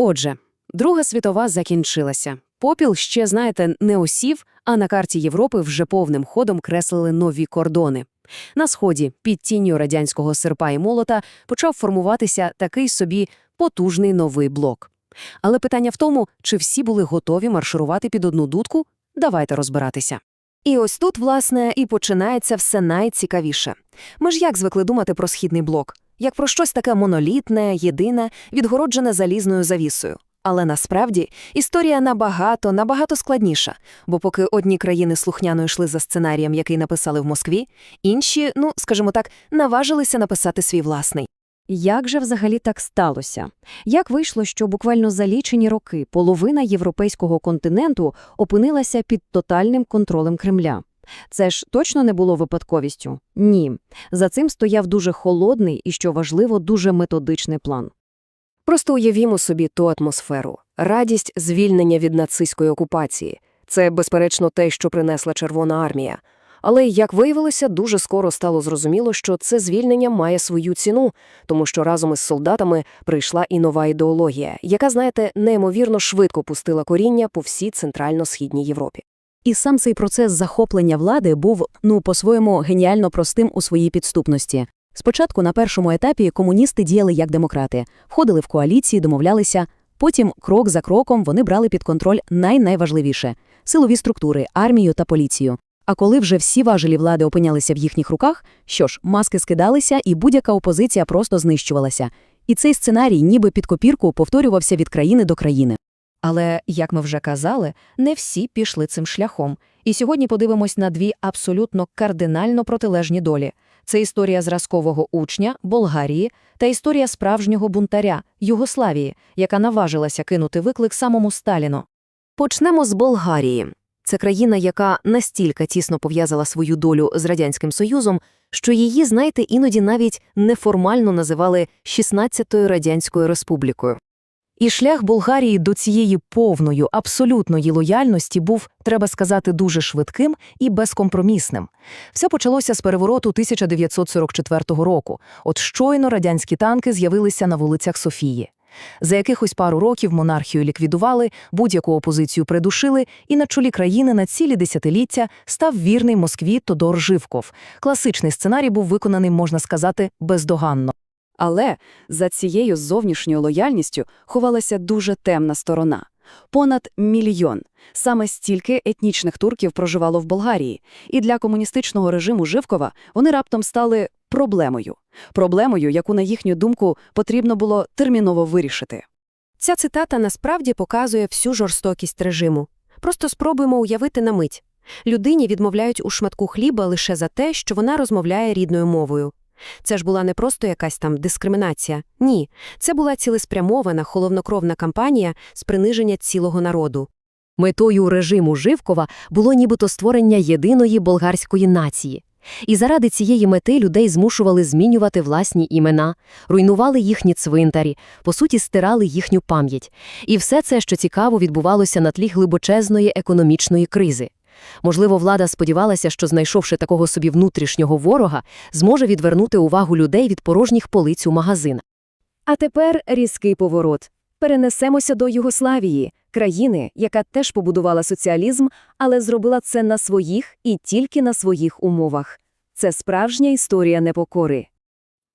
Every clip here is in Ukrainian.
Отже, Друга світова закінчилася. Попіл ще, знаєте, не осів, а на карті Європи вже повним ходом креслили нові кордони. На сході, під тінню радянського серпа і молота, почав формуватися такий собі потужний новий блок. Але питання в тому, чи всі були готові марширувати під одну дудку? Давайте розбиратися. І ось тут, власне, і починається все найцікавіше. Ми ж як звикли думати про східний блок? Як про щось таке монолітне, єдине, відгороджене залізною завісою. Але насправді історія набагато, набагато складніша, бо поки одні країни слухняно йшли за сценарієм, який написали в Москві, інші, ну, скажімо так, наважилися написати свій власний. Як же взагалі так сталося? Як вийшло, що буквально за лічені роки половина європейського континенту опинилася під тотальним контролем Кремля? Це ж точно не було випадковістю? Ні. За цим стояв дуже холодний і, що важливо, дуже методичний план. Просто уявімо собі ту атмосферу, радість звільнення від нацистської окупації. Це, безперечно, те, що принесла Червона армія. Але, як виявилося, дуже скоро стало зрозуміло, що це звільнення має свою ціну, тому що разом із солдатами прийшла і нова ідеологія, яка, знаєте, неймовірно швидко пустила коріння по всій центрально-східній Європі. І сам цей процес захоплення влади був, ну, по-своєму, геніально простим у своїй підступності. Спочатку на першому етапі комуністи діяли як демократи, входили в коаліції, домовлялися. Потім, крок за кроком, вони брали під контроль най-найважливіше – силові структури, армію та поліцію. А коли вже всі важелі влади опинялися в їхніх руках, що ж, маски скидалися, і будь-яка опозиція просто знищувалася. І цей сценарій ніби під копірку повторювався від країни до країни. Але, як ми вже казали, не всі пішли цим шляхом. І сьогодні подивимось на дві абсолютно кардинально протилежні долі. Це історія зразкового учня Болгарії та історія справжнього бунтаря Югославії, яка наважилася кинути виклик самому Сталіну. Почнемо з Болгарії. Це країна, яка настільки тісно пов'язала свою долю з Радянським Союзом, що її, знаєте, іноді навіть неформально називали 16-ю Радянською Республікою. І шлях Болгарії до цієї повної, абсолютної лояльності був, треба сказати, дуже швидким і безкомпромісним. Все почалося з перевороту 1944 року. От щойно радянські танки з'явилися на вулицях Софії. За якихось пару років монархію ліквідували, будь-яку опозицію придушили, і на чолі країни на цілі десятиліття став вірний Москві Тодор Живков. Класичний сценарій був виконаний, можна сказати, бездоганно. Але за цією зовнішньою лояльністю ховалася дуже темна сторона. Понад мільйон. Саме стільки етнічних турків проживало в Болгарії, і для комуністичного режиму Живкова вони раптом стали проблемою. Проблемою, яку, на їхню думку, потрібно було терміново вирішити. Ця цитата насправді показує всю жорстокість режиму. Просто спробуємо уявити на мить. Людині відмовляють у шматку хліба лише за те, що вона розмовляє рідною мовою. Це ж була не просто якась там дискримінація. Ні, це була цілеспрямована холовнокровна кампанія з приниження цілого народу. Метою режиму Живкова було нібито створення єдиної болгарської нації. І заради цієї мети людей змушували змінювати власні імена, руйнували їхні цвинтарі, по суті, стирали їхню пам'ять. І все це, що цікаво, відбувалося на тлі глибочезної економічної кризи. Можливо, влада сподівалася, що, знайшовши такого собі внутрішнього ворога, зможе відвернути увагу людей від порожніх полиць у магазинах. А тепер різкий поворот. Перенесемося до Югославії, країни, яка теж побудувала соціалізм, але зробила це на своїх і тільки на своїх умовах. Це справжня історія непокори.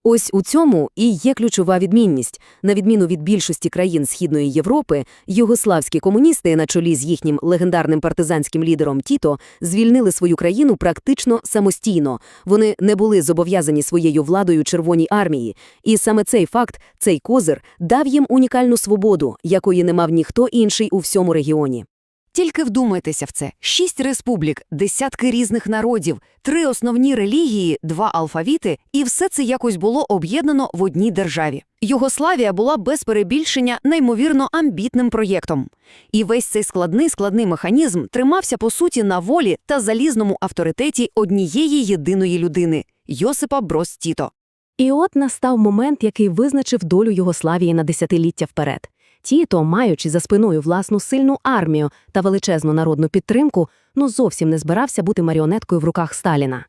Ось у цьому і є ключова відмінність. На відміну від більшості країн Східної Європи, югославські комуністи на чолі з їхнім легендарним партизанським лідером Тіто звільнили свою країну практично самостійно. Вони не були зобов'язані своєю владою Червоній армії. І саме цей факт, цей козир, дав їм унікальну свободу, якої не мав ніхто інший у всьому регіоні. Тільки вдумайтеся в це: шість республік, десятки різних народів, три основні релігії, два алфавіти, і все це якось було об'єднано в одній державі. Югославія була без перебільшення неймовірно амбітним проєктом. І весь цей складний складний механізм тримався по суті на волі та залізному авторитеті однієї єдиної людини Йосипа Брос Тіто. І от настав момент, який визначив долю Югославії на десятиліття вперед. Тіто, маючи за спиною власну сильну армію та величезну народну підтримку, ну зовсім не збирався бути маріонеткою в руках Сталіна.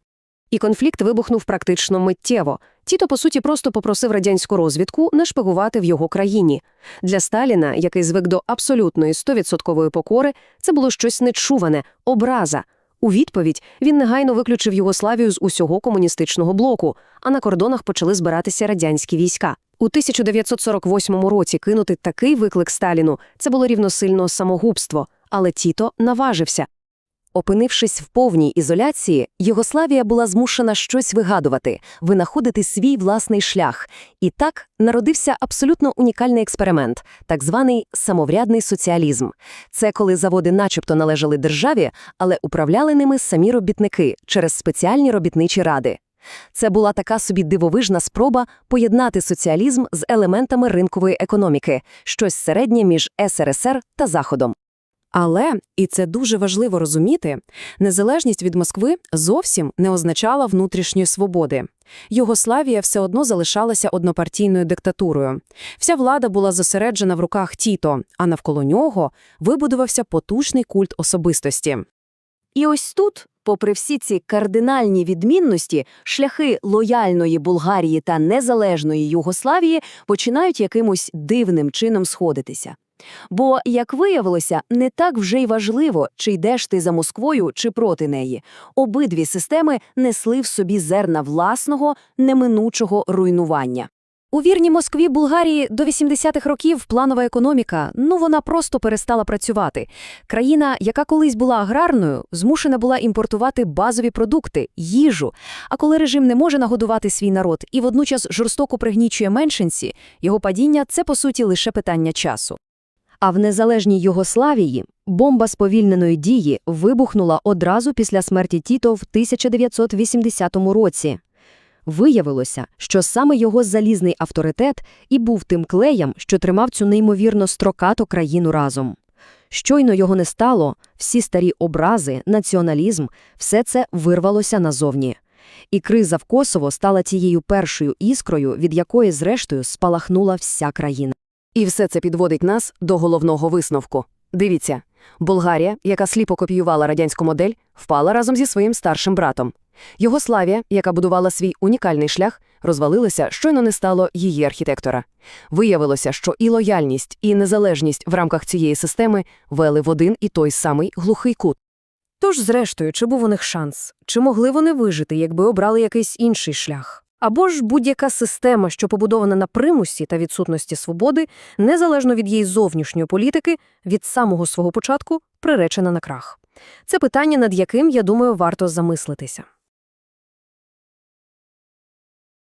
І конфлікт вибухнув практично миттєво. Тіто, по суті, просто попросив радянську розвідку не шпигувати в його країні. Для Сталіна, який звик до абсолютної 100% покори, це було щось нечуване, образа. У відповідь він негайно виключив Югославію з усього комуністичного блоку, а на кордонах почали збиратися радянські війська. У 1948 році кинути такий виклик Сталіну – це було рівносильно самогубство, але Тіто наважився. Опинившись в повній ізоляції, Югославія була змушена щось вигадувати, винаходити свій власний шлях. І так народився абсолютно унікальний експеримент – так званий самоврядний соціалізм. Це коли заводи начебто належали державі, але управляли ними самі робітники через спеціальні робітничі ради. Це була така собі дивовижна спроба поєднати соціалізм з елементами ринкової економіки, щось середнє між СРСР та Заходом. Але, і це дуже важливо розуміти, незалежність від Москви зовсім не означала внутрішньої свободи. Югославія все одно залишалася однопартійною диктатурою. Вся влада була зосереджена в руках Тіто, а навколо нього вибудувався потужний культ особистості. І ось тут, попри всі ці кардинальні відмінності, шляхи лояльної Болгарії та незалежної Югославії починають якимось дивним чином сходитися. Бо, як виявилося, не так вже й важливо, чи йдеш ти за Москвою, чи проти неї. Обидві системи несли в собі зерна власного, неминучого руйнування. У вірній Москві Болгарії до 80-х років планова економіка, ну вона просто перестала працювати. Країна, яка колись була аграрною, змушена була імпортувати базові продукти, їжу. А коли режим не може нагодувати свій народ і водночас жорстоко пригнічує меншинці, його падіння – це, по суті, лише питання часу. А в незалежній Югославії бомба сповільненої дії вибухнула одразу після смерті Тіто в 1980 році. Виявилося, що саме його залізний авторитет і був тим клеєм, що тримав цю неймовірно строкату країну разом. Щойно його не стало, всі старі образи, націоналізм – все це вирвалося назовні. І криза в Косово стала тією першою іскрою, від якої, зрештою, спалахнула вся країна. І все це підводить нас до головного висновку. Дивіться, Болгарія, яка сліпо копіювала радянську модель, впала разом зі своїм старшим братом. Югославія, яка будувала свій унікальний шлях, розвалилася, щойно не стало її архітектора. Виявилося, що і лояльність, і незалежність в рамках цієї системи вели в один і той самий глухий кут. Тож, зрештою, чи був у них шанс? Чи могли вони вижити, якби обрали якийсь інший шлях? Або ж будь-яка система, що побудована на примусі та відсутності свободи, незалежно від її зовнішньої політики, від самого свого початку приречена на крах. Це питання, над яким, я думаю, варто замислитися.